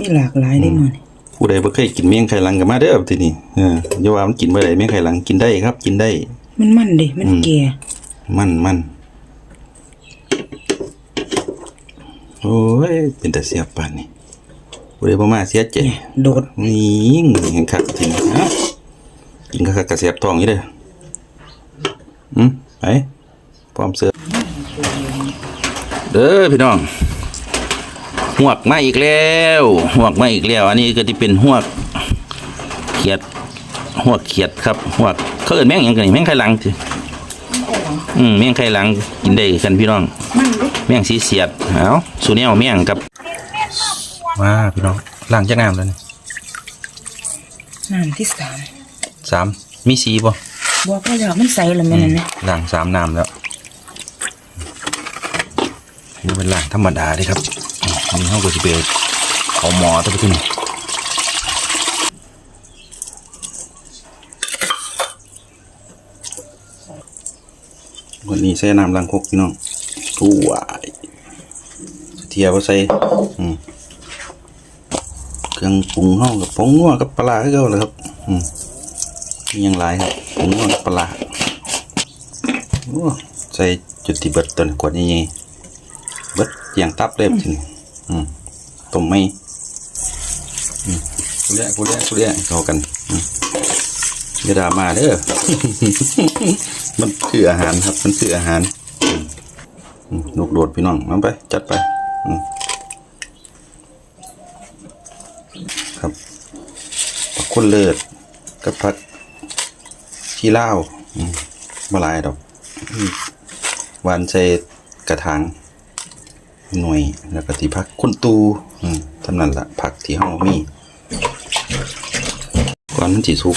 มีหลากหลายได้หมดผู้ใดบ่เคยกินเมี่ยงไข่หลังก็มาเด้อทีนี้เอออย่าว่ามันกินบ่ได้เมี่ยงไข่หลังกินได้ครับ กินได้ มันมันดิมันแก่มันมันโอ้ยเป็นแต่เสียบปานนี่บ่ได้บ่มาเสียใจเนี่ยโดดนี่เห็นคักจริงฮะกินคักๆกระเสียบท้องอยู่เด้ออืมไปพร้อมเสิร์ฟเด้อพี่น้อง หวกมาอีกแล้วหวกมาอีกแล้ว อันนี้ก็ที่เป็นหวกเขียดหวกเขียดครับหวกเขาเอิ้นแม่งหยังกันนี่แม่งไข่หลังสิอืมแม่งไข่หลังกินได้กันพี่น้องมันดิแม่งสีเสียดเอาสูแนวแม่งกับมาพี่น้องล้างจากน้ำแล้วนี่น้ำที่สามสามมีสีป่ะบอกว่าอยากมันใสละแม่นั่นนะล้างสามน้ำแล้วนี่เป็นล้างธรรมดาเลยครับอืมอั นนี้เขาก็จะไปเอาหมอตัวไปที่นี่วันนี้ใส่น้ำล้างคกพี่น้องตู้วายเทียบว่าใส่เครื่องปรุงห้องกับผงนัวกับปลาร้เก่าเลยครับมียังหลายครับผงนัวกับปลาใส่จุดที่เบิดตัวนี้กวดนี่ไงเบิดเจียงตับเลยทีนี้ ต้มไม่กูเลี้ยกูเลี้ยกูเลี้ยเข้ากันอืมอย่าด่ามาเด้อมันคืออาหารครับ มันคืออาหารอืมอืมลูกโดดพี่น้องมาไป จัดไปครับผักคนเลิศกับผักชีลาอืมบหลายดอกหวานใส่กระถาง หน่วยแล้วก็ที่พักคุณตูอืมทำนั้นละผักที่ห้องมีก่อนมันสีสุก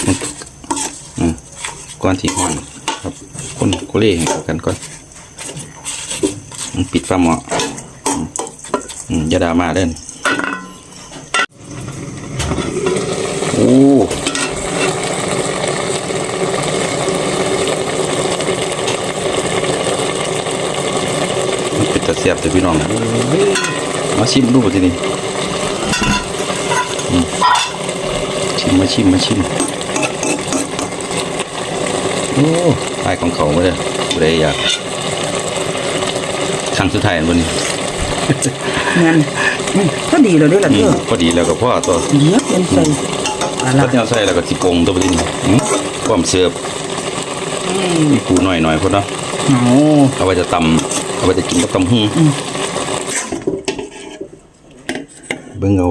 อืมก่อนที่ห่อนครับคนกุเล่ให้เข้ากันก่อนปิดฟ้าหม้ออืมอย่าดามาเด่นโอ้มันเป็นตะเสียบแต่พี่น้องนะมาชิมดูทีนี้อืมชิมมาชิมมาชิมโอ้ปลายของเขาไม่ได้ผู้ใดอยากครั้งสุดท้ายวันนี้งั้นอืมก็ดีเลยด้วยล่ะอืเด้มอพอดีแล้วก็พ่อตัวเดี๋ยวเป็นใส่ปลาตัร้าดแนวใส่แล้วก็สิโปงตัวไปทีนี้อืมความเสือบ มีปูหน่อยหน่อยพอเนาะโอ้เอาไว้จะตำเอาไว้จะกินกับตำหูอืมเบิ่งเอา